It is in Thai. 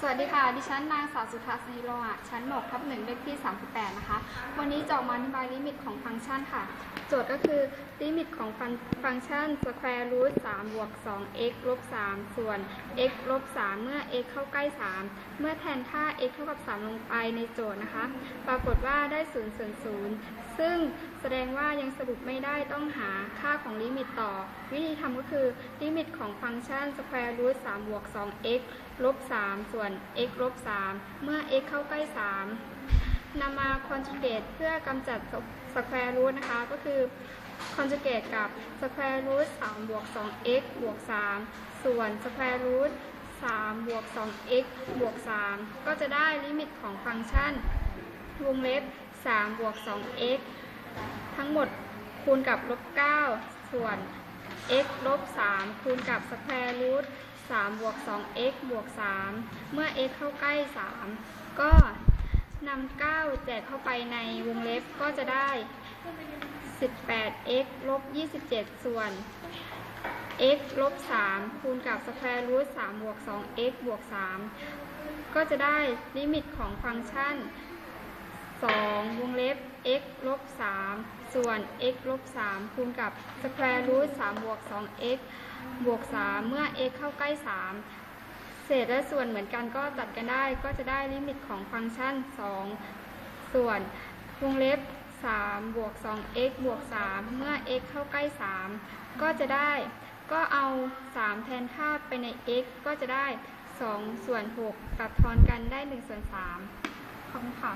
สวัสดีค่ะ ดิฉันนางสาวสุทัศนีโลหะชั้นหมกทับหนึ่งเลขที่ 38 นะคะ วันนี้จะออกมาอธิบายลิมิตของฟังก์ชันค่ะโจทย์ก็คือลิมิตของฟังฟงก์ชัน square root 3บวก 2x ลบ3ส่วน x ลบ3เมื่อ x เข้าใกล้ 3 เมื่อแทนค่า x เท่ากับ 3 ลงไปในโจทย์นะคะ ปรากฏว่าได้0ส่วน0ซึ่งแสดงว่ายังสรุปไม่ได้ต้องหาค่าของลิมิตต่อ วิธีทำก็คือลิมิตของฟังก์ชัน square root 3บวก 2x ลบ3ส่วน x ลบ3เมื่อ x เข้าใกล้ 3 มา conjugate เพื่อกำจัด square root นะคะ ก็คือ conjugate กับ square root 3บวก 2x บวก 3 ส่วน square root 3บวก 2x บวก 3 ก็จะได้ลิมิตของฟังก์ชันวงเล็บ3บวก 2x ทั้งหมดคูณกับลบ 9 ส่วน x ลบ 3 คูณกับ square root 3บวก 2x บวก 3 เมื่อ x เข้าใกล้ 3 ก็ นำ9 แจกเข้าไปในวงเล็บก็จะได้ 18x ลบ 27 ส่วน x ลบ 3 คูณกับ square root 3บวก 2x บวก 3 ก็จะได้ลิมิตของฟังก์ชัน 2 วงเล็บ x ลบ 3 ส่วน x ลบ 3 คูณกับ square root 3บวก 2x บวก 3 เมื่อ x เข้าใกล้ 3 เศษและส่วนเหมือนกันก็ตัดกันได้ก็จะได้ลิมิตของฟังก์ชัน 2 ส่วนวงเล็บ3บวก 2x บวก 3 เมื่อ x เข้าใกล้ 3 ก็จะได้ก็เอา 3 แทนค่าไปใน x ก็จะได้ 2 ส่วน 6 ตัดทอนกันได้ 1 ส่วน 3 ขอบคุณค่ะ